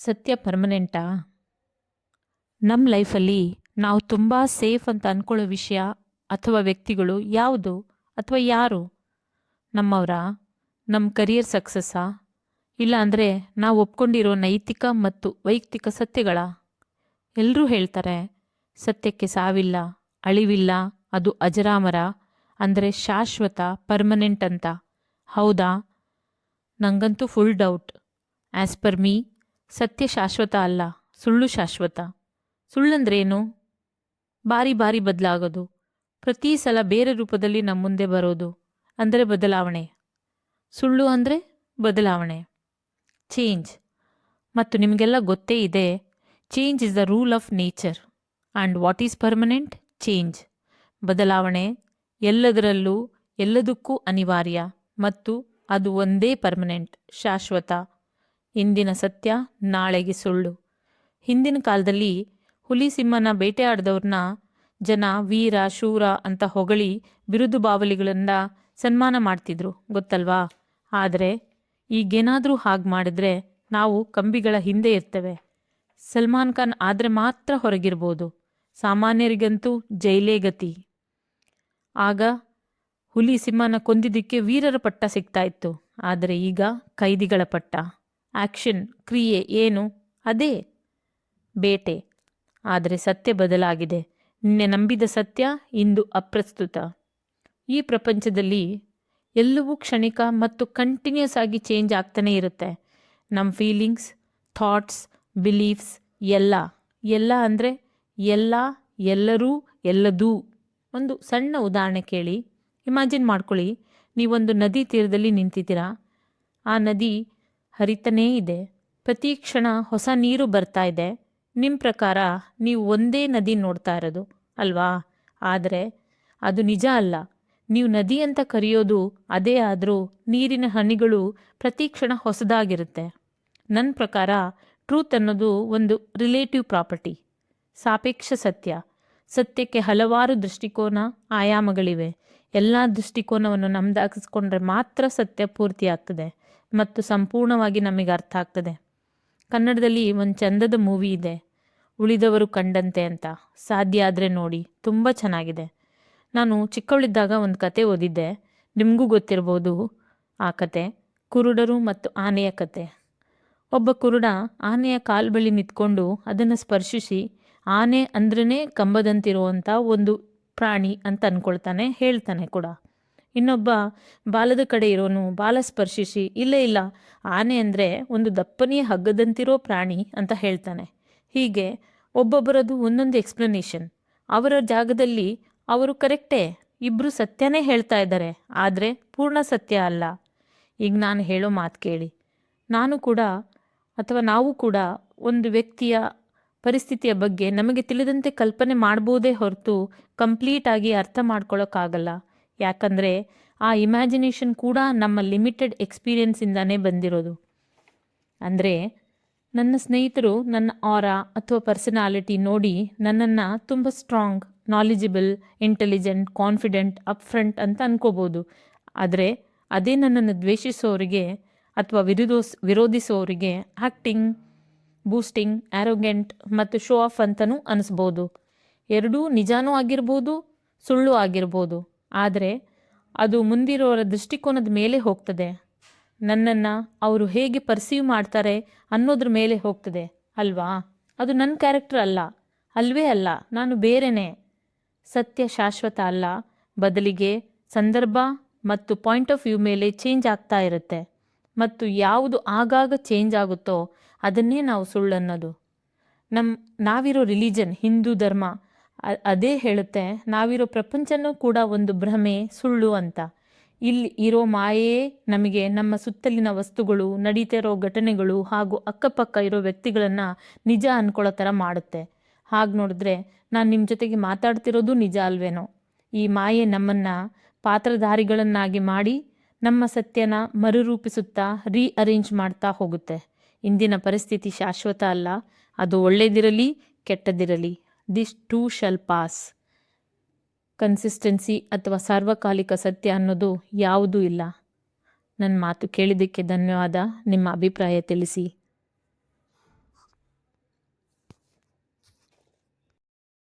ಸತ್ಯ ಪರ್ಮನೆಂಟಾ ನಮ್ಮ ಲೈಫಲ್ಲಿ ನಾವು ತುಂಬ ಸೇಫ್ ಅಂತ ಅಂದ್ಕೊಳ್ಳೋ ವಿಷಯ ಅಥವಾ ವ್ಯಕ್ತಿಗಳು ಯಾವುದು ಅಥವಾ ಯಾರು? ನಮ್ಮವರ? ನಮ್ಮ ಕರಿಯರ್ ಸಕ್ಸಸ್ಸಾ ಇಲ್ಲ ಅಂದರೆ ನಾವು ಒಪ್ಕೊಂಡಿರೋ ನೈತಿಕ ಮತ್ತು ವೈಯಕ್ತಿಕ ಸತ್ಯಗಳ? ಎಲ್ಲರೂ ಹೇಳ್ತಾರೆ, ಸತ್ಯಕ್ಕೆ ಸಾವಿಲ್ಲ, ಅಳಿವಿಲ್ಲ, ಅದು ಅಜರಾಮರ, ಅಂದರೆ ಶಾಶ್ವತ ಪರ್ಮನೆಂಟ್ ಅಂತ ಹೌದಾ? ನಂಗಂತೂ full doubt as per me ಸತ್ಯ ಶಾಶ್ವತ ಅಲ್ಲ, ಸುಳ್ಳು ಶಾಶ್ವತ. ಸುಳ್ಳಂದ್ರೇನು? ಬಾರಿ ಬಾರಿ ಬದಲಾಗೋದು. ಪ್ರತಿ ಸಲ ಬೇರೆ ರೂಪದಲ್ಲಿ ನಮ್ಮ ಮುಂದೆ ಬರೋದು ಅಂದರೆ ಬದಲಾವಣೆ. ಸುಳ್ಳು ಅಂದರೆ ಬದಲಾವಣೆ. ಚೇಂಜ್. ಮತ್ತು ನಿಮಗೆಲ್ಲ ಗೊತ್ತೇ ಇದೆ, change is the rule of nature. And what is permanent? Change. ಬದಲಾವಣೆ ಎಲ್ಲದರಲ್ಲೂ, ಎಲ್ಲದಕ್ಕೂ ಅನಿವಾರ್ಯ. ಮತ್ತು ಅದು ಒಂದೇ ಪರ್ಮನೆಂಟ್, ಶಾಶ್ವತ. ಇಂದಿನ ಸತ್ಯ ನಾಳೆಗೆ ಸುಳ್ಳು. ಹಿಂದಿನ ಕಾಲದಲ್ಲಿ ಹುಲಿ ಸಿಂಹನ ಬೇಟೆಯಾಡಿದವ್ರನ್ನ ಜನ ವೀರ, ಶೂರ ಅಂತ ಹೊಗಳಿ ಬಿರುದು ಬಾವಲಿಗಳಿಂದ ಸನ್ಮಾನ ಮಾಡ್ತಿದ್ರು, ಗೊತ್ತಲ್ವಾ? ಆದರೆ ಈಗೇನಾದರೂ ಹಾಗೆ ಮಾಡಿದ್ರೆ ನಾವು ಕಂಬಿಗಳ ಹಿಂದೆ ಇರ್ತೇವೆ. ಸಲ್ಮಾನ್ ಖಾನ್ ಆದರೆ ಮಾತ್ರ ಹೊರಗಿರ್ಬೋದು. ಸಾಮಾನ್ಯರಿಗಂತೂ ಜೈಲೇ ಗತಿ. ಆಗ ಹುಲಿ ಸಿಂಹನ ಕೊಂದಿದ್ದಕ್ಕೆ ವೀರರ ಪಟ್ಟ ಸಿಗ್ತಾ ಇತ್ತು. ಆದರೆ ಈಗ ಕೈದಿಗಳ ಪಟ್ಟ. ಆಕ್ಷನ್ ಕ್ರಿಯೆ ಏನು? ಅದೇ ಬೇಟೆ. ಆದರೆ ಸತ್ಯ ಬದಲಾಗಿದೆ. ನಿನ್ನೆ ನಂಬಿದ ಸತ್ಯ, ಇಂದು ಅಪ್ರಸ್ತುತ. ಈ ಪ್ರಪಂಚದಲ್ಲಿ ಎಲ್ಲವೂ ಕ್ಷಣಿಕ ಮತ್ತು ಕಂಟಿನ್ಯೂಸ್ ಆಗಿ ಚೇಂಜ್ ಆಗ್ತಾನೇ ಇರುತ್ತೆ. ನಮ್ಮ ಫೀಲಿಂಗ್ಸ್ ಥಾಟ್ಸ್ ಬಿಲೀಫ್ಸ್ ಎಲ್ಲ. ಎಲ್ಲ ಅಂದರೆ ಎಲ್ಲ, ಎಲ್ಲರೂ, ಎಲ್ಲದೂ. ಒಂದು ಸಣ್ಣ ಉದಾಹರಣೆ ಕೇಳಿ. ಇಮ್ಯಾಜಿನ್ ಮಾಡ್ಕೊಳ್ಳಿ. ನೀವೊಂದು ನದಿ ತೀರದಲ್ಲಿ ನಿಂತಿದ್ದೀರಾ? ಆ ನದಿ ಹರಿತನೇ ಇದೆ. ಪ್ರತಿ ಕ್ಷಣ ಹೊಸ ನೀರು ಬರ್ತಾ ಇದೆ. ನಿಮ್ಮ ಪ್ರಕಾರ ನೀವು ಒಂದೇ ನದಿ ನೋಡ್ತಾ ಇರೋದು ಅಲ್ವಾ? ಆದರೆ ಅದು ನಿಜ ಅಲ್ಲ. ನೀವು ನದಿ ಅಂತ ಕರೆಯೋದು ಅದೇ ಆದರೂ ನೀರಿನ ಹನಿಗಳು ಪ್ರತಿ ಕ್ಷಣ ಹೊಸದಾಗಿರುತ್ತೆ. ನನ್ನ ಪ್ರಕಾರ ಟ್ರೂತ್ ಅನ್ನೋದು ಒಂದು ರಿಲೇಟಿವ್ ಪ್ರಾಪರ್ಟಿ. ಸಾಪೇಕ್ಷ ಸತ್ಯ. ಸತ್ಯಕ್ಕೆ ಹಲವಾರು ದೃಷ್ಟಿಕೋನ, ಆಯಾಮಗಳಿವೆ. ಎಲ್ಲ ದೃಷ್ಟಿಕೋನವನ್ನು ನಮ್ದಾಗಿಸ್ಕೊಂಡ್ರೆ ಮಾತ್ರ ಸತ್ಯ ಪೂರ್ತಿ ಆಗ್ತದೆ ಮತ್ತು ಸಂಪೂರ್ಣವಾಗಿ ನಮಗೆ ಅರ್ಥ ಆಗ್ತದೆ. ಕನ್ನಡದಲ್ಲಿ ಒಂದು ಚಂದದ ಮೂವಿ ಇದೆ, ಉಳಿದವರು ಕಂಡಂತೆ ಅಂತ. ಸಾಧ್ಯ ಆದರೆ ನೋಡಿ, ತುಂಬ ಚೆನ್ನಾಗಿದೆ. ನಾನು ಚಿಕ್ಕವಳಿದ್ದಾಗ ಒಂದು ಕತೆ ಓದಿದ್ದೆ. ನಿಮಗೂ ಗೊತ್ತಿರ್ಬೋದು ಆ ಕತೆ, ಕುರುಡರು ಮತ್ತು ಆನೆಯ ಕತೆ. ಒಬ್ಬ ಕುರುಡ ಆನೆಯ ಕಾಲು ಬಳಿ ನಿಂತ್ಕೊಂಡು ಅದನ್ನು ಸ್ಪರ್ಶಿಸಿ, ಆನೆ ಅಂದ್ರೇ ಕಂಬದಂತಿರುವಂಥ ಒಂದು ಪ್ರಾಣಿ ಅಂತ ಅಂದ್ಕೊಳ್ತಾನೆ ಹೇಳ್ತಾನೆ ಕೂಡ. ಇನ್ನೊಬ್ಬ ಬಾಲದ ಕಡೆ ಇರೋನು, ಬಾಲ ಸ್ಪರ್ಶಿಸಿ, ಇಲ್ಲ ಇಲ್ಲ, ಆನೆ ಅಂದರೆ ಒಂದು ದಪ್ಪನೆಯ ಹಗ್ಗದಂತಿರೋ ಪ್ರಾಣಿ ಅಂತ ಹೇಳ್ತಾನೆ. ಹೀಗೆ ಒಬ್ಬೊಬ್ಬರದು ಒಂದೊಂದು ಎಕ್ಸ್ಪ್ಲನೇಷನ್ ಅವರ ಜಾಗದಲ್ಲಿ ಅವರು ಕರೆಕ್ಟೇ ಇಬ್ಬರು ಸತ್ಯನೇ ಹೇಳ್ತಾ ಇದ್ದಾರೆ, ಆದರೆ ಪೂರ್ಣ ಸತ್ಯ ಅಲ್ಲ. ಈಗ ನಾನು ಹೇಳೋ ಮಾತು ಕೇಳಿ. ನಾನು ಕೂಡ ಅಥವಾ ನಾವು ಕೂಡ ಒಂದು ವ್ಯಕ್ತಿಯ ಪರಿಸ್ಥಿತಿಯ ಬಗ್ಗೆ ನಮಗೆ ತಿಳಿದಂತೆ ಕಲ್ಪನೆ ಮಾಡ್ಬೋದೇ ಹೊರತು ಕಂಪ್ಲೀಟಾಗಿ ಅರ್ಥ ಮಾಡ್ಕೊಳ್ಳೋಕ್ಕಾಗಲ್ಲ ಯಾಕಂದರೆ ಆ ಇಮ್ಯಾಜಿನೇಷನ್ ಕೂಡ ನಮ್ಮ ಲಿಮಿಟೆಡ್ ಎಕ್ಸ್ಪೀರಿಯನ್ಸಿಂದಾನೇ ಬಂದಿರೋದು. ಅಂದರೆ ನನ್ನ ಸ್ನೇಹಿತರು, ನನ್ನ ಆರ ಅಥವಾ ಪರ್ಸನಾಲಿಟಿ ನೋಡಿ ನನ್ನನ್ನು ತುಂಬ strong knowledgeable intelligent confident up front ಅಂತ ಅನ್ಕೋಬೋದು. ಆದರೆ ಅದೇ ನನ್ನನ್ನು ದ್ವೇಷಿಸೋರಿಗೆ ಅಥವಾ ವಿರೋಧಿಸ್, ವಿರೋಧಿಸೋರಿಗೆ ಆ್ಯಕ್ಟಿಂಗ್ ಬೂಸ್ಟಿಂಗ್ ಆ್ಯರೋಗೆಂಟ್ ಮತ್ತು ಶೋ ಆಫ್ ಅಂತಲೂ ಅನಿಸ್ಬೋದು. ಎರಡೂ ನಿಜಾನೂ ಆಗಿರ್ಬೋದು, ಸುಳ್ಳು ಆಗಿರ್ಬೋದು. ಆದರೆ ಅದು ಮುಂದಿರೋರ ದೃಷ್ಟಿಕೋನದ ಮೇಲೆ ಹೋಗ್ತದೆ. ನನ್ನನ್ನು ಅವರು ಹೇಗೆ ಪರ್ಸೀವ್ ಮಾಡ್ತಾರೆ ಅನ್ನೋದ್ರ ಮೇಲೆ ಹೋಗ್ತದೆ, ಅಲ್ವಾ? ಅದು ನನ್ನ ಕ್ಯಾರೆಕ್ಟರ್ ಅಲ್ಲ, ಅಲ್ವೇ ಅಲ್ಲ, ನಾನು ಬೇರೆನೇ. ಸತ್ಯ ಶಾಶ್ವತ ಅಲ್ಲ, ಬದಲಿಗೆ ಸಂದರ್ಭ ಮತ್ತು ಪಾಯಿಂಟ್ ಆಫ್ ವ್ಯೂ ಮೇಲೆ ಚೇಂಜ್ ಆಗ್ತಾ ಇರುತ್ತೆ. ಮತ್ತು ಯಾವುದು ಆಗಾಗ ಚೇಂಜ್ ಆಗುತ್ತೋ ಅದನ್ನೇ ನಾವು ಸುಳ್ಳು ಅನ್ನೋದು ನಮ್ಮ ನಾವಿರೋ ರಿಲಿಜನ್ ಹಿಂದೂ ಧರ್ಮ ಅದೇ ಹೇಳುತ್ತೆ, ನಾವಿರೋ ಪ್ರಪಂಚನೂ ಕೂಡ ಒಂದು ಭ್ರಮೆ, ಸುಳ್ಳು ಅಂತ. ಇಲ್ಲಿ ಇರೋ ಮಾಯೇ ನಮಗೆ ನಮ್ಮ ಸುತ್ತಲಿನ ವಸ್ತುಗಳು ನಡೀತಿರೋ ಘಟನೆಗಳು ಹಾಗೂ ಅಕ್ಕಪಕ್ಕ ಇರೋ ವ್ಯಕ್ತಿಗಳನ್ನು ನಿಜ ಅನ್ಕೊಳ್ಳೋ ಥರ ಮಾಡುತ್ತೆ. ಹಾಗೆ ನೋಡಿದ್ರೆ ನಾನು ನಿಮ್ಮ ಜೊತೆಗೆ ಮಾತಾಡ್ತಿರೋದು ನಿಜ ಅಲ್ವೇನೋ? ಈ ಮಾಯೆ ನಮ್ಮನ್ನು ಪಾತ್ರಧಾರಿಗಳನ್ನಾಗಿ ಮಾಡಿ ನಮ್ಮ ಸತ್ಯನ ಮರುರೂಪಿಸುತ್ತಾ ರೀಅರೇಂಜ್ ಮಾಡ್ತಾ ಹೋಗುತ್ತೆ. ಇಂದಿನ ಪರಿಸ್ಥಿತಿ ಶಾಶ್ವತ ಅಲ್ಲ, ಅದು ಒಳ್ಳೆಯದಿರಲಿ ಕೆಟ್ಟದಿರಲಿ. This too shall pass consistency ಅಥವಾ ಸಾರ್ವಕಾಲಿಕ ಸತ್ಯ ಅನ್ನೋದು ಯಾವುದೂ ಇಲ್ಲ. ನನ್ನ ಮಾತು ಕೇಳಿದ್ದಕ್ಕೆ ಧನ್ಯವಾದ. ನಿಮ್ಮ ಅಭಿಪ್ರಾಯ ತಿಳಿಸಿ.